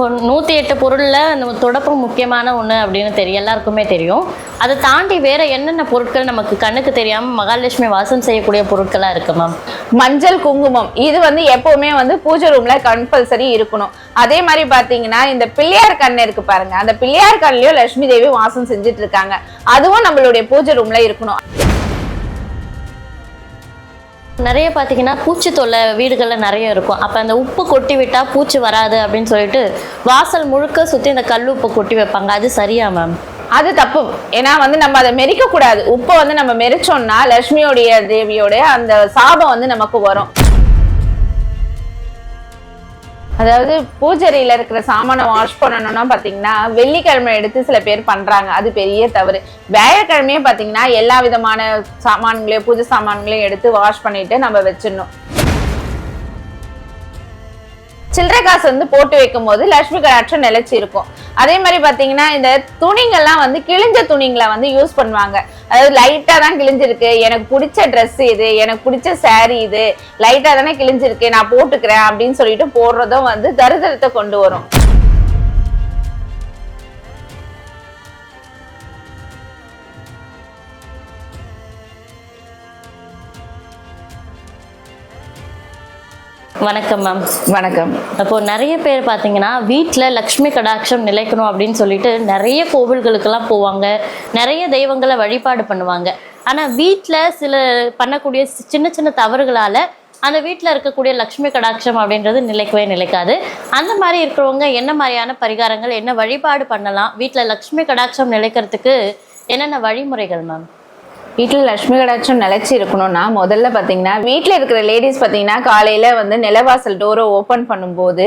இப்போ நூற்றி எட்டு பொருளில் நம்ம தொடப்பம் முக்கியமான ஒன்று அப்படின்னு தெரியும் எல்லாருக்குமே தெரியும். அதை தாண்டி வேற என்னென்ன பொருட்கள் நமக்கு கண்ணுக்கு தெரியாமல் மகாலட்சுமி வாசம் செய்யக்கூடிய பொருட்களாக இருக்கு மேம் மஞ்சள் குங்குமம். இது வந்து எப்பவுமே வந்து பூஜை ரூம்ல கம்பல்சரி இருக்கணும். அதே மாதிரி பார்த்தீங்கன்னா இந்த பிள்ளையார் கண் இருக்கு பாருங்க. அந்த பிள்ளையார் கண்ணிலையும் லட்சுமி தேவி வாசம் செஞ்சுட்டு இருக்காங்க. அதுவும் நம்மளுடைய பூஜை ரூம்ல இருக்கணும். நிறைய பார்த்தீங்கன்னா பூச்சி தொல்லை வீடுகளில் நிறைய இருக்கும். அப்போ அந்த உப்பு கொட்டி விட்டால் பூச்சி வராது அப்படின்னு சொல்லிட்டு வாசல் முழுக்க சுற்றி இந்த கல் உப்பு கொட்டி வைப்பாங்க. அது சரியா மேம் அது தப்பு. ஏன்னா வந்து நம்ம அதை மெரிக்க கூடாது உப்பை வந்து நம்ம மெரிச்சோம்னா லட்சுமியோடைய தேவியோடைய அந்த சாபம் வந்து நமக்கு வரும். அதாவது பூஜரியில இருக்கிற சாமானை வாஷ் பண்ணணும்னா பாத்தீங்கன்னா வெள்ளிக்கிழமை எடுத்து சில பேர் பண்றாங்க. அது பெரிய தவறு. வியாழக்கிழமையே பாத்தீங்கன்னா எல்லா விதமான சாமான்களையும் பூஜை சாமான்களையும் எடுத்து வாஷ் பண்ணிட்டு நம்ம வச்சிடணும். சில்லறை காசு வந்து போட்டு வைக்கும் போது லட்சுமி கடாட்சம் நிலைச்சி இருக்கும். அதே மாதிரி பார்த்தீங்கன்னா இந்த துணிங்கள்லாம் வந்து கிழிஞ்ச துணிங்களை வந்து யூஸ் பண்ணுவாங்க. அதாவது லைட்டாக தான் கிழிஞ்சிருக்கு. எனக்கு பிடிச்ச ட்ரெஸ் இது எனக்கு பிடிச்ச சேரீ இது லைட்டாக தானே கிழிஞ்சிருக்கு. நான் போட்டுக்கிறேன் அப்படின்னு சொல்லிட்டு போடுறதும் வந்து தரித்திரத்தை கொண்டு வரும். வணக்கம் மேம் வணக்கம். அப்போ நிறைய பேர் பார்த்தீங்கன்னா வீட்டில் லக்ஷ்மி கடாட்சம் நிலைக்கணும் அப்படின்னு சொல்லிட்டு நிறைய கோவில்களுக்கெல்லாம் போவாங்க. நிறைய தெய்வங்களை வழிபாடு பண்ணுவாங்க. ஆனால் வீட்டில் சில பண்ணக்கூடிய சின்ன சின்ன தவறுகளால் அந்த வீட்டில் இருக்கக்கூடிய லக்ஷ்மி கடாட்சம் அப்படின்றது நிலைக்கவே நிலைக்காது. அந்த மாதிரி இருக்கிறவங்க என்ன மாதிரியான பரிகாரங்கள் என்ன வழிபாடு பண்ணலாம் வீட்டில் லக்ஷ்மி கடாட்சம் நிலைக்கிறதுக்கு என்னென்ன வழிமுறைகள் மேம் வீட்டில் லட்சுமி கடாட்சம் நிலச்சி இருக்கணும்னா முதல்ல பார்த்தீங்கன்னா வீட்டில் இருக்கிற லேடிஸ் பார்த்தீங்கன்னா காலையில் வந்து நிலவாசல் டோரை ஓப்பன் பண்ணும்போது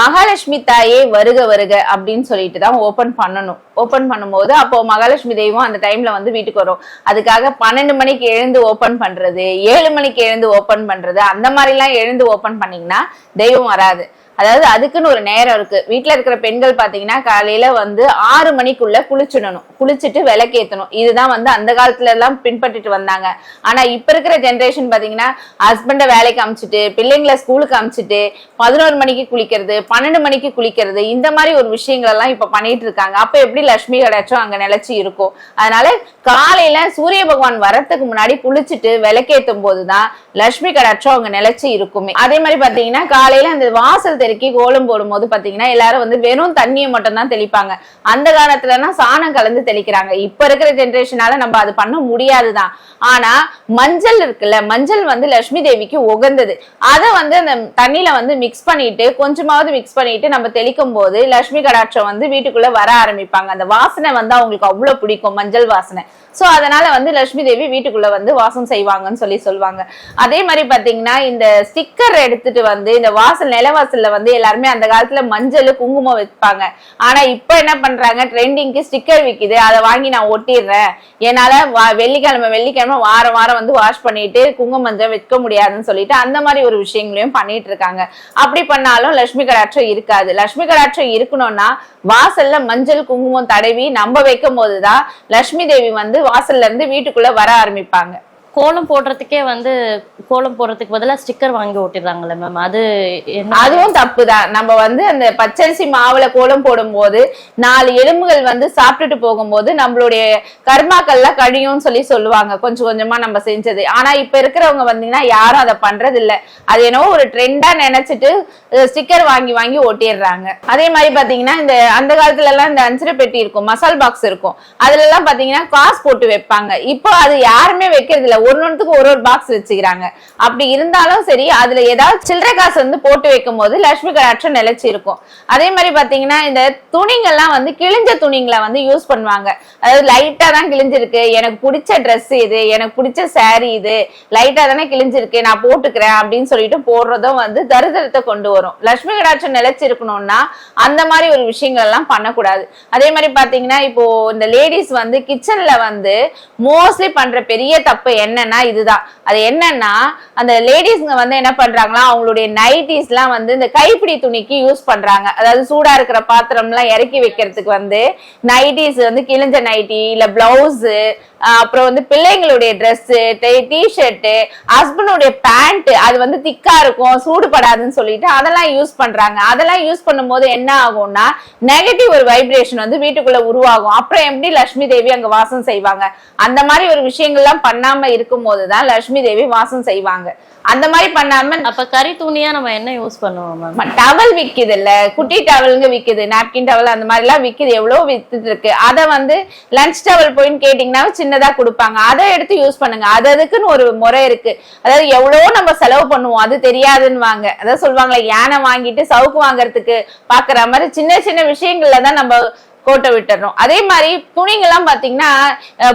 மகாலட்சுமி தாயே வருக வருக அப்படின்னு சொல்லிட்டு தான் ஓப்பன் பண்ணணும். ஓப்பன் பண்ணும்போது அப்போ மகாலட்சுமி தெய்வம் அந்த டைம்ல வந்து வீட்டுக்கு வரும். அதுக்காக பன்னெண்டு மணிக்கு எழுந்து ஓப்பன் பண்றது ஏழு மணிக்கு எழுந்து ஓப்பன் பண்றது அந்த மாதிரிலாம் எழுந்து ஓப்பன் பண்ணீங்கன்னா தெய்வம் வராது. அதாவது அதுக்குன்னு ஒரு நேரம் இருக்கு. வீட்டுல இருக்கிற பெண்கள் பாத்தீங்கன்னா காலையில வந்து ஆறு மணிக்குள்ள குளிச்சிடணும். குளிச்சுட்டு விளக்கேத்தணும். இதுதான் வந்து அந்த காலத்துல எல்லாம் பின்பற்றிட்டு வந்தாங்க. ஆனா இப்ப இருக்கிற ஜென்ரேஷன் பாத்தீங்கன்னா ஹஸ்பண்ட வேலைக்கு அமிச்சிட்டு பிள்ளைங்களை ஸ்கூலுக்கு அமிச்சிட்டு பதினோரு மணிக்கு குளிக்கிறது பன்னெண்டு மணிக்கு குளிக்கிறது இந்த மாதிரி ஒரு விஷயங்கள் எல்லாம் இப்ப பண்ணிட்டு இருக்காங்க. அப்ப எப்படி லட்சுமி கடாச்சும் அங்க நிலைச்சு இருக்கும் அதனால காலையில சூரிய பகவான் வரத்துக்கு முன்னாடி குளிச்சுட்டு விளக்கேத்தும் போதுதான் லட்சுமி கடாட்சம் அங்க நிலைச்சு இருக்குமே. அதே மாதிரி பாத்தீங்கன்னா காலையில அந்த வாசல் தெருக்கி கோலம் போடும்போது பாத்தீங்கன்னா எல்லாரும் வந்து வெறும் தண்ணியை மட்டும் தான் தெளிப்பாங்க. அந்த காலத்துலனா சாணம் கலந்து தெளிக்கிறாங்க. இப்ப இருக்கிற ஜென்ரேஷனால நம்ம அது பண்ண முடியாதுதான். ஆனா மஞ்சள் இருக்குல்ல மஞ்சள் வந்து லட்சுமி தேவிக்கு உகந்தது. அதை வந்து அந்த தண்ணியில வந்து மிக்ஸ் பண்ணிட்டு கொஞ்சமாவது மிக்ஸ் பண்ணிட்டு நம்ம தெளிக்கும் போது லட்சுமி கடாட்சம் வந்து வீட்டுக்குள்ள வர ஆரம்பிப்பாங்க. அந்த வாசனை வந்து அவங்களுக்கு அவ்வளவு பிடிக்கும் மஞ்சள் வாசனை. ஸோ அதனால வந்து லட்சுமி தேவி வீட்டுக்குள்ள வந்து வாசம் செய்வாங்கன்னு சொல்லி சொல்லுவாங்க அதே மாதிரி பாத்தீங்கன்னா இந்த ஸ்டிக்கர் எடுத்துட்டு வந்து இந்த வாசல் நிலவாசல்ல வந்து எல்லாருமே அந்த காலத்துல மஞ்சள் குங்குமம் வைப்பாங்க ஆனா இப்ப என்ன பண்றாங்க? ட்ரெண்டிங்க்கு ஸ்டிக்கர் விற்கிது அதை வாங்கி நான் ஒட்டிடுறேன். என்னால வெள்ளிக்கிழமை வெள்ளிக்கிழமை வாரம் வாரம் வந்து வாஷ் பண்ணிட்டு குங்கும மஞ்சள் வைக்க முடியாதுன்னு சொல்லிட்டு அந்த மாதிரி ஒரு விஷயங்களையும் பண்ணிட்டு இருக்காங்க. அப்படி பண்ணாலும் லட்சுமி கடாட்சம் இருக்காது. லட்சுமி கடாட்சம் இருக்கணும்னா வாசல்ல மஞ்சள் குங்குமம் தடவி நம்ம வைக்கும் போதுதான் லட்சுமி தேவி வந்து வாசல்ல இருந்து வீட்டுக்குள்ள வர ஆரம்பிப்பாங்க. கோலம் போடுறதுக்கே வந்து கோலம் போடுறதுக்கு பதிலாக ஸ்டிக்கர் வாங்கி ஓட்டிடுறாங்கல்ல மேம் அது அதுவும் தப்பு தான் நம்ம வந்து அந்த பச்சரிசி மாவுல கோலம் போடும்போது நாலு எலும்புகள் வந்து சாப்பிட்டுட்டு போகும்போது நம்மளுடைய கர்மாக்கள்லாம் கழியும்னு சொல்லி சொல்லுவாங்க. கொஞ்சம் கொஞ்சமா நம்ம செஞ்சது. ஆனா இப்ப இருக்கிறவங்க வந்தீங்கன்னா யாரும் அதை பண்றது இல்ல அது என்னவோ ஒரு ட்ரெண்டா நினைச்சிட்டு ஸ்டிக்கர் வாங்கி வாங்கி ஓட்டிடுறாங்க. அதே மாதிரி பாத்தீங்கன்னா இந்த அந்த காலத்துல எல்லாம் இந்த அஞ்சரை பெட்டி இருக்கும் மசால் பாக்ஸ் இருக்கும். அதுல எல்லாம் பாத்தீங்கன்னா காசு போட்டு வைப்பாங்க. இப்போ அது யாருமே வைக்கிறது இல்ல ஒரு ஒரு ஒரு பாக்ஸ் வச்சுக்கிறாங்க. அப்படி இருந்தாலும் சரி அதுல ஏதாவது சில்லறை காசு வந்து போட்டு வைக்கும் போது லட்சுமி கடாட்சம் நிலைச்சு இருக்கும் அதே மாதிரி பாத்தீங்கன்னா இந்த துணிங்கள்லாம் வந்து கிழிஞ்ச துணிங்களை வந்து யூஸ் பண்ணுவாங்க. அதாவது லைட்டா தான் கிழிஞ்சிருக்கு. எனக்கு பிடிச்ச ட்ரெஸ் இது எனக்கு பிடிச்ச சாரி இது லைட்டா தானே கிழிஞ்சிருக்கு நான் போட்டுக்கிறேன் அப்படின்னு சொல்லிட்டு போடுறதும் வந்து தரித்திரத்தை கொண்டு வரும். லட்சுமி கடாட்சம் நிலைச்சிருக்கணும்னா அந்த மாதிரி ஒரு விஷயங்கள் எல்லாம் பண்ணக்கூடாது. அதே மாதிரி பாத்தீங்கன்னா இப்போ இந்த லேடிஸ் வந்து கிச்சன்ல வந்து மோஸ்ட்லி பண்ற பெரிய தப்பு என்ன என்னன்னா இதுதான். அது என்னன்னா அந்த லேடிஸ்ங்க வந்து என்ன பண்றாங்களா அவங்களுடைய நைட்டிஸ் எல்லாம் வந்து இந்த கைப்பிடி துணிக்கு யூஸ் பண்றாங்க. அதாவது சூடா இருக்கிற பாத்திரம் எல்லாம் இறக்கி வைக்கிறதுக்கு வந்து நைட்டிஸ் வந்து கிழிஞ்ச நைட்டி இல்ல பிளவுஸ் அப்புறம் வந்து பிள்ளைங்களுடைய ட்ரெஸ் டிஷர்ட் ஹஸ்பண்டுடைய பேண்ட் அது வந்து திக்கா இருக்கும் சூடுபடாதுன்னு சொல்லிட்டு அதெல்லாம் யூஸ் பண்றாங்க. அதெல்லாம் யூஸ் பண்ணும்போது என்ன ஆகும்னா நெகட்டிவ் ஒரு வைப்ரேஷன் வந்து வீட்டுக்குள்ள உருவாகும். அப்புறம் எப்படி லட்சுமி தேவி அங்க வாசம் செய்வாங்க? அந்த மாதிரி ஒரு விஷயங்கள்லாம் பண்ணாம இருக்கும் போதுதான் லட்சுமி தேவி வாசம் செய்வாங்க. அந்த மாதிரி பண்ணாம அப்ப கறி துணியா நம்ம என்ன யூஸ் பண்ணுவோம் டவல் விக்குது இல்ல குட்டி டவலுங்க விக்குது நாப்கின் டவல் அந்த மாதிரி எல்லாம் விக்குது எவ்வளவு வித்துட்டு இருக்கு. அத வந்து லஞ்ச் டவல் போயின்னு கேட்டீங்கன்னா சின்னதா கொடுப்பாங்க. அதை எடுத்து யூஸ் பண்ணுங்க. அது அதுக்குன்னு ஒரு முறை இருக்கு. அதாவது எவ்வளவோ நம்ம செலவு பண்ணுவோம். அது தெரியாதுன்னு வாங்க அதாவது சொல்லுவாங்களே யானை வாங்கிட்டு சவுக்கு வாங்குறதுக்கு பாக்குற மாதிரி சின்ன சின்ன விஷயங்கள்ல தான் நம்ம கோட்டை விட்டுறோம் அதே மாதிரி துணிங்கெல்லாம் பாத்தீங்கன்னா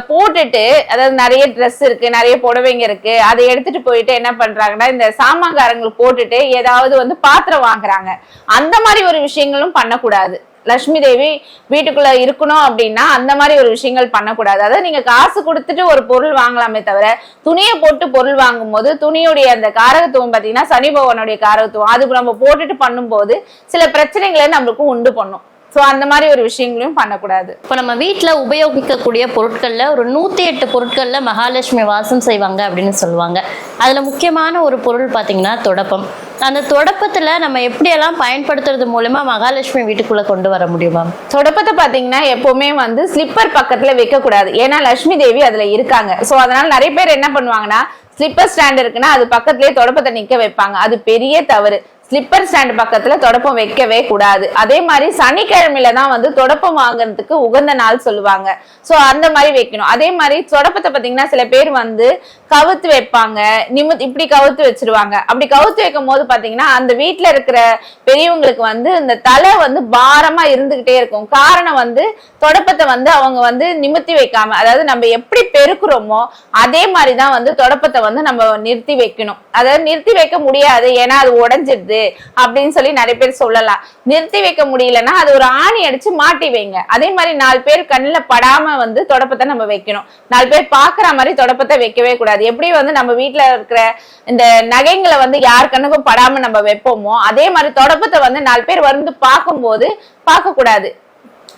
போட்டுட்டு அதாவது நிறைய ட்ரெஸ் இருக்கு நிறைய புடவைங்க இருக்கு. அதை எடுத்துட்டு போயிட்டு என்ன பண்றாங்கன்னா இந்த சாமான்காரங்களுக்கு போட்டுட்டு ஏதாவது வந்து பாத்திரம் வாங்குறாங்க. அந்த மாதிரி ஒரு விஷயங்களும் பண்ணக்கூடாது. லட்சுமி தேவி வீட்டுக்குள்ள இருக்கணும் அப்படின்னா அந்த மாதிரி ஒரு விஷயங்கள் பண்ணக்கூடாது. அதாவது நீங்க காசு கொடுத்துட்டு ஒரு பொருள் வாங்கலாமே தவிர துணியை போட்டு பொருள் வாங்கும் போது துணியுடைய அந்த காரகத்துவம் பாத்தீங்கன்னா சனி பகவானுடைய காரகத்துவம். அது நம்ம போட்டுட்டு பண்ணும்போது சில பிரச்சனைகளை நம்மளுக்கு உண்டு பண்ணும். ஸோ அந்த மாதிரி ஒரு விஷயங்களையும் பண்ணக்கூடாது. இப்போ நம்ம வீட்டில் உபயோகிக்கக்கூடிய பொருட்களில் ஒரு நூற்றி எட்டு பொருட்களில் மகாலட்சுமி வாசம் செய்வாங்க அப்படின்னு சொல்லுவாங்க. அதில் முக்கியமான ஒரு பொருள் பார்த்தீங்கன்னா தொடப்பம். அந்த தொடப்பத்தில் நம்ம எப்படியெல்லாம் பயன்படுத்துறது மூலமா மகாலட்சுமி வீட்டுக்குள்ளே கொண்டு வர முடியுமா? தொடப்பத்தை பாத்தீங்கன்னா எப்பவுமே வந்து ஸ்லிப்பர் பக்கத்துல வைக்க கூடாது. ஏன்னா லட்சுமி தேவி அதுல இருக்காங்க. சோ அதனால நிறைய பேர் என்ன பண்ணுவாங்கன்னா ஸ்லிப்பர் ஸ்டாண்ட் இருக்குன்னா அது பக்கத்துலயே தொடப்பத்தை நிக்க வைப்பாங்க. அது பெரிய தவறு. ஸ்லிப்பர் ஸ்டாண்ட் பக்கத்துல தொடப்பம் வைக்கவே கூடாது. அதே மாதிரி சனிக்கிழமையில தான் வந்து தொடப்பம் வாங்குறதுக்கு உகந்த நாள் சொல்லுவாங்க. சோ அந்த மாதிரி வைக்கணும். அதே மாதிரி தொடப்பத்தை பாத்தீங்கன்னா சில பேர் வந்து கவுத்து வைப்பாங்க. நிமித் இப்படி கவுத்து வச்சிருவாங்க. அப்படி கவுத்து வைக்கும் போது பாத்தீங்கன்னா அந்த வீட்டுல இருக்கிற பெரியவங்களுக்கு வந்து இந்த தலை வந்து பாரமா இருந்துகிட்டே இருக்கும். காரணம் வந்து தொடப்பத்தை வந்து அவங்க வந்து நிமித்தி வைக்காம அதாவது நம்ம எப்படி பெருக்குறோமோ அதே மாதிரிதான் வந்து தொடப்பத்தை வந்து நம்ம நிறுத்தி வைக்கணும். அதாவது நிறுத்தி வைக்க முடியாது. ஏன்னா அது உடஞ்சிடுது அப்படின்னு சொல்லி நிறைய பேர் சொல்லலாம். நிறுத்தி வைக்க முடியலன்னா அது ஒரு ஆணி அடிச்சு மாட்டி வைங்க. அதே மாதிரி நாலு பேர் கண்ணில் படாம வந்து தொடப்பத்தை நம்ம வைக்கணும். நாலு பேர் பாக்குற மாதிரி தொடப்பத்தை வைக்கவே கூடாது. எப்படி வந்து நம்ம வீட்டுல இருக்கிற இந்த நகைங்களை வந்து யார் கண்ணுக்கும் படாம நம்ம வைப்போமோ அதே மாதிரி தொடப்பத்தை வந்து நாலு பேர் வந்து பார்க்கும்போது பார்க்க கூடாது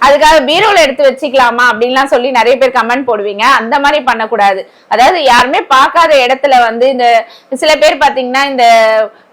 அதுக்காக பீரோல எடுத்து வச்சுக்கலாமா அப்படின்லாம் சொல்லி நிறைய பேர் கமெண்ட் போடுவீங்க. அந்த மாதிரி பண்ணக்கூடாது. அதாவது யாருமே பார்க்காத இடத்துல வந்து இந்த சில பேர் பாத்தீங்கன்னா இந்த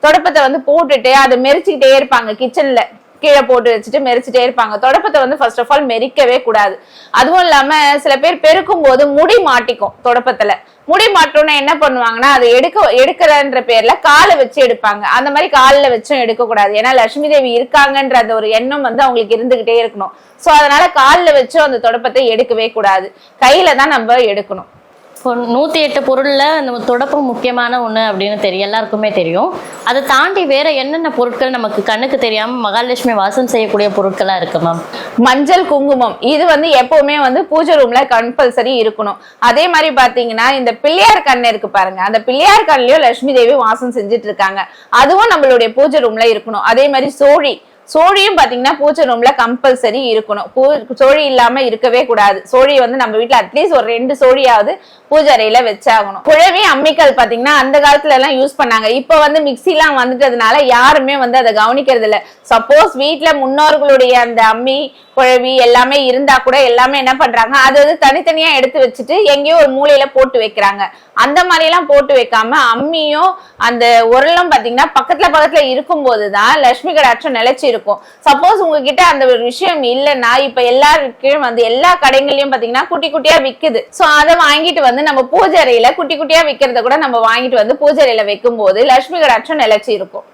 தொடப்பத்தை வந்து போட்டுட்டு அதை மெரிச்சுக்கிட்டே இருப்பாங்க கிச்சன்ல கீழே போட்டு வச்சுட்டு மெரிச்சிட்டே இருப்பாங்க. தொடப்பத்தை வந்து ஃபர்ஸ்ட் ஆஃப் ஆல் மெரிக்கவே கூடாது. அதுவும் இல்லாம சில பேர் பெருக்கும் போது முடி மாட்டிக்கும் தொடப்பத்துல. முடி மாட்டோம்னா என்ன பண்ணுவாங்கன்னா அதை எடுக்க எடுக்கிறன்ற பேர்ல காலை வச்சு எடுப்பாங்க. அந்த மாதிரி காலில் வச்சும் எடுக்க கூடாது. ஏன்னா லட்சுமி தேவி இருக்காங்கன்ற அந்த ஒரு எண்ணம் வந்து அவங்களுக்கு இருந்துகிட்டே இருக்கணும். சோ அதனால காலில் வச்சும் அந்த தொடப்பத்தை எடுக்கவே கூடாது. கையில தான் நம்ம எடுக்கணும். நூற்றி எட்டு பொருளில் நம்ம தொடப்பம் முக்கியமான ஒன்று அப்படின்னு தெரியும் எல்லாருக்குமே தெரியும். அதை தாண்டி வேற என்னென்ன பொருட்கள் நமக்கு கண்ணுக்கு தெரியாமல் மகாலட்சுமி வாசம் செய்யக்கூடிய பொருட்களாக இருக்கு மேம் மஞ்சள் குங்குமம். இது வந்து எப்பவுமே வந்து பூஜை ரூம்ல கம்பல்சரி இருக்கணும். அதே மாதிரி பாத்தீங்கன்னா இந்த பிள்ளையார் கண் இருக்கு பாருங்க. அந்த பிள்ளையார் கண்ணிலையும் லட்சுமி தேவி வாசம் செஞ்சுட்டு இருக்காங்க. அதுவும் நம்மளுடைய பூஜை ரூம்ல இருக்கணும். அதே மாதிரி சோழி. சோழியும் பாத்தீங்கன்னா பூஜை ரூம்ல கம்பல்சரி இருக்கணும். பூ- சோழி இல்லாம இருக்கவே கூடாது. சோழி வந்து நம்ம வீட்டுல அட்லீஸ்ட் ஒரு ரெண்டு சோழியாவது பூஜை அறையில வச்சாகணும். குழவி அம்மிக்கல் பாத்தீங்கன்னா அந்த காலத்துல எல்லாம் யூஸ் பண்ணாங்க. இப்ப வந்து மிக்சி எல்லாம் வந்துட்டதுனால யாருமே வந்து அதை கவனிக்கிறது இல்ல சப்போஸ் வீட்டுல முன்னோர்களுடைய அந்த அம்மி குழவி எல்லாமே இருந்தா கூட எல்லாமே என்ன பண்றாங்க அது வந்து தனித்தனியா எடுத்து வச்சுட்டு எங்கேயோ ஒரு மூலையில போட்டு வைக்கிறாங்க. அந்த மாதிரி எல்லாம் போட்டு வைக்காம அம்மியும் அந்த உரலும் பாத்தீங்கன்னா பக்கத்துல பக்கத்துல இருக்கும் போதுதான் லட்சுமி கடாட்சம் நிலைச்சு இருக்கும் சப்போஸ் உங்ககிட்ட அந்த ஒரு விஷயம் இல்லைன்னா இப்ப எல்லாருக்கும் வந்து எல்லா கடைகள்லயும் பாத்தீங்கன்னா குட்டி குட்டியா விக்குது. சோ அதை வாங்கிட்டு வந்து நம்ம பூஜை அறையில குட்டி குட்டியா விக்கிறத கூட நம்ம வாங்கிட்டு வந்து பூஜை அறையில வைக்கும் போது லட்சுமி கடாட்சம் நிலைச்சு இருக்கும்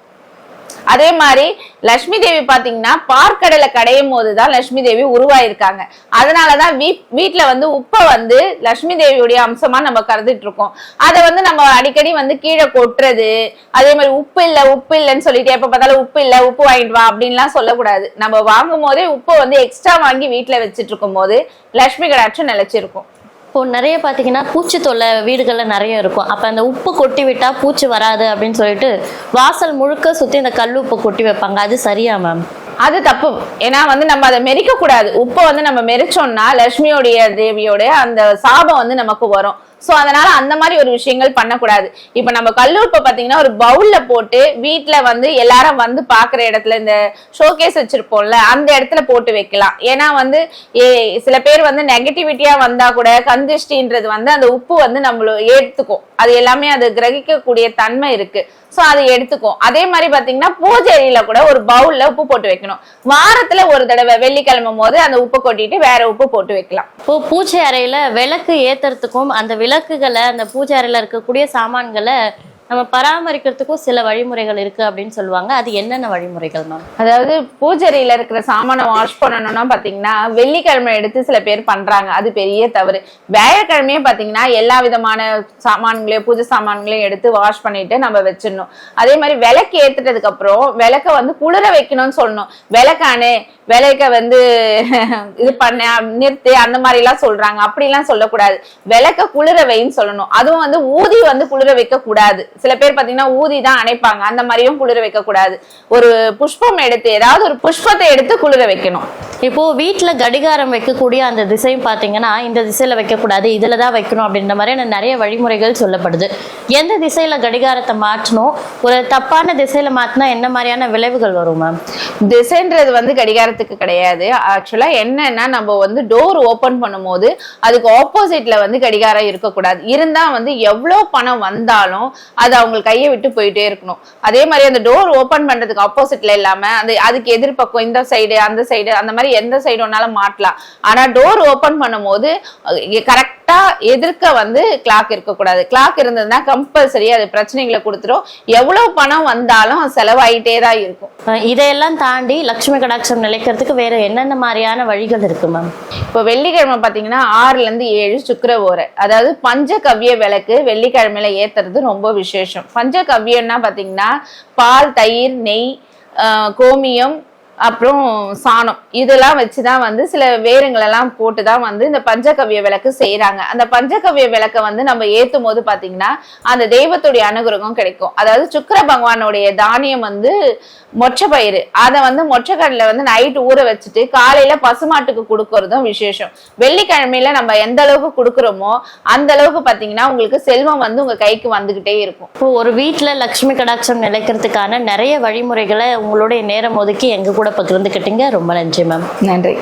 அதே மாதிரி லட்சுமி தேவி பாத்தீங்கன்னா பார்க்கடலை கடையும் போதுதான் லட்சுமி தேவி உருவாயிருக்காங்க. அதனாலதான் வீ வீட்டுல வந்து உப்பை வந்து லட்சுமி தேவியுடைய அம்சமா நம்ம கருதிட்டு இருக்கோம். அதை வந்து நம்ம அடிக்கடி வந்து கீழே கொட்டுறது அதே மாதிரி உப்பு இல்ல உப்பு இல்லைன்னு சொல்லிட்டு எப்ப பார்த்தாலும் உப்பு இல்ல உப்பு வாங்கிட்டு வா அப்படின்லாம் சொல்லக்கூடாது. நம்ம வாங்கும் போதே உப்பை வந்து எக்ஸ்ட்ரா வாங்கி வீட்டுல வச்சுட்டு இருக்கும் போது லட்சுமி கடாட்சம் நிலைச்சிருக்கும். இப்போ நிறைய பார்த்தீங்கன்னா பூச்சி தொல்லை வீடுகளில் நிறைய இருக்கும். அப்போ அந்த உப்பு கொட்டி விட்டால் பூச்சி வராது அப்படின்னு சொல்லிட்டு வாசல் முழுக்க சுற்றி இந்த கல் உப்பு கொட்டி வைப்பாங்க. அது சரியா மேம்? அது தப்பு. ஏன்னா வந்து நம்ம அதை மெரிக்க கூடாது உப்பை வந்து நம்ம மெரிச்சோம்னா லட்சுமியோடைய தேவியோட அந்த சாபம் வந்து நமக்கு வரும். சோ அதனால அந்த மாதிரி ஒரு விஷயங்கள் பண்ணக்கூடாது. இப்ப நம்ம கல்லூப்பை பாத்தீங்கன்னா ஒரு பவுல்ல போட்டு வீட்டுல வந்து எல்லாரும் வந்து பாக்குற இடத்துல இந்த ஷோகேஸ் வச்சிருப்போம்ல அந்த இடத்துல போட்டு வைக்கலாம். ஏன்னா வந்து ஏ- சில பேர் வந்து நெகட்டிவிட்டியா வந்தா கூட கந்திஷ்டின்றது வந்து அந்த உப்பு வந்து நம்மள ஏத்துக்கும். அது எல்லாமே அது கிரகிக்கக்கூடிய தன்மை இருக்கு. சோ அதை எடுத்துக்கும். அதே மாதிரி பாத்தீங்கன்னா பூஜை கூட ஒரு பவுல்ல உப்பு போட்டு வைக்கணும். வாரத்துல ஒரு தடவை வெள்ளிக்கிழமும் போது அந்த உப்பு கொட்டிட்டு வேற உப்பு போட்டு வைக்கலாம். இப்போ பூஜை அறையில விளக்கு ஏத்துறதுக்கும் அந்த விளக்குகளை அந்த பூஜை இருக்கக்கூடிய சாமான்களை நம்ம பராமரிக்கிறதுக்கும் சில வழிமுறைகள் இருக்கு அப்படின்னு சொல்லுவாங்க. அது என்னென்ன வழிமுறைகள் மேம்? அதாவது பூஜையில இருக்கிற சாமானை வாஷ் பண்ணணும்னா பாத்தீங்கன்னா வெள்ளிக்கிழமை எடுத்து சில பேர் பண்றாங்க. அது பெரிய தவறு. வியாழக்கிழமையே பாத்தீங்கன்னா எல்லா விதமான சாமான்களையும் பூஜை சாமான்களையும் எடுத்து வாஷ் பண்ணிட்டு நம்ம வச்சிடணும். அதே மாதிரி விளக்கு ஏத்துட்டதுக்கு அப்புறம் விளக்க வந்து குளிர வைக்கணும்னு சொல்லணும். விளக்கானே விளக்க வந்து இது பண்ண நிறுத்து அந்த மாதிரி எல்லாம் சொல்றாங்க. அப்படிலாம் சொல்லக்கூடாது. விளக்க குளிர வைன்னு சொல்லணும். அதுவும் வந்து ஊதி வந்து குளிர வைக்க கூடாது சில பேர் பாத்தீங்கன்னா ஊதி தான் அணைப்பாங்க. அந்த மாதிரியும் குளிர வைக்க கூடாது ஒரு புஷ்பம் எடுத்து ஏதாவது ஒரு புஷ்பத்தை எடுத்து குளிர வைக்கணும். இப்போ வீட்டுல கடிகாரம் வைக்கக்கூடிய அந்த திசையும் பாத்தீங்கன்னா இந்த திசையில வைக்கக்கூடாது இதுல தான் வைக்கணும் அப்படின்ற மாதிரியான நிறைய வழிமுறைகள் சொல்லப்படுது. எந்த திசையில கடிகாரத்தை மாற்றணும்? ஒரு தப்பான திசையில மாத்தினா என்ன மாதிரியான விளைவுகள் வரும் மேம் திசைன்றது வந்து கடிகாரத்துக்கு கிடையாது. ஆக்சுவலா என்னன்னா நம்ம வந்து டோர் ஓபன் பண்ணும்போது அதுக்கு ஆப்போசிட்ல வந்து கடிகாரம் இருக்கக்கூடாது. இருந்தா வந்து எவ்வளவு பணம் வந்தாலும் அது அவங்க கையை விட்டு போயிட்டே இருக்கணும். அதே மாதிரி அந்த டோர் ஓபன் பண்றதுக்கு ஆப்போசிட்ல இல்லாம அந்த அதுக்கு எதிர்பக்கம் இந்த சைடு அந்த சைடு அந்த மாதிரி எந்த சைடு வேணாலும் மாட்டலாம் ஆனா டோர் ஓபன் பண்ணும்போது கரெக்ட் எதிர்க்க வந்து கிளாக் இருக்கக்கூடாது. கிளாக் இருந்ததுன்னா கம்பல்சரி அது பிரச்சனைகளை கொடுத்துரும். எவ்வளவு பணம் வந்தாலும் செலவாயிட்டே தான் இருக்கும். இதையெல்லாம் தாண்டி லக்ஷ்மி கடாட்சம் நிலைக்கிறதுக்கு வேற என்னென்ன மாதிரியான வழிகள் இருக்கு மேம் இப்போ வெள்ளிக்கிழமை பாத்தீங்கன்னா ஆறுல இருந்து ஏழு சுக்கிர ஓரை. அதாவது பஞ்சகவ்ய விளக்கு வெள்ளிக்கிழமையில ஏத்துறது ரொம்ப விசேஷம். பஞ்சகவ்யம்னா பாத்தீங்கன்னா பால் தயிர் நெய் கோமியம் அப்புறம் சாணம். இதெல்லாம் வச்சுதான் வந்து சில வேருங்களெல்லாம் போட்டு தான் வந்து இந்த பஞ்சகவ்ய விளக்கு செய்யறாங்க அந்த பஞ்சகவ்ய விளக்கை வந்து நம்ம ஏத்தும் போது பாத்தீங்கன்னா அந்த தெய்வத்துடைய அனுகிரகம் கிடைக்கும். அதாவது சுக்கிர பகவானுடைய தானியம் வந்து மொச்சப்பயிறு. அதை வந்து மொச்சக்கடலை வந்து நைட் ஊற வச்சுட்டு காலையில பசுமாட்டுக்கு கொடுக்கறதும் விசேஷம். வெள்ளிக்கிழமையில நம்ம எந்த அளவுக்கு கொடுக்குறோமோ அந்த அளவுக்கு பாத்தீங்கன்னா உங்களுக்கு செல்வம் வந்து உங்க கைக்கு வந்துகிட்டே இருக்கும். இப்போ ஒரு வீட்டில் லக்ஷ்மி கடாட்சம் நிலைக்கிறதுக்கான நிறைய வழிமுறைகளை உங்களுடைய நேரம் ஒதுக்கி எங்க கூட பகிர்ந்துக்கிட்டீங்க ரொம்ப நன்றி மேம் நன்றி.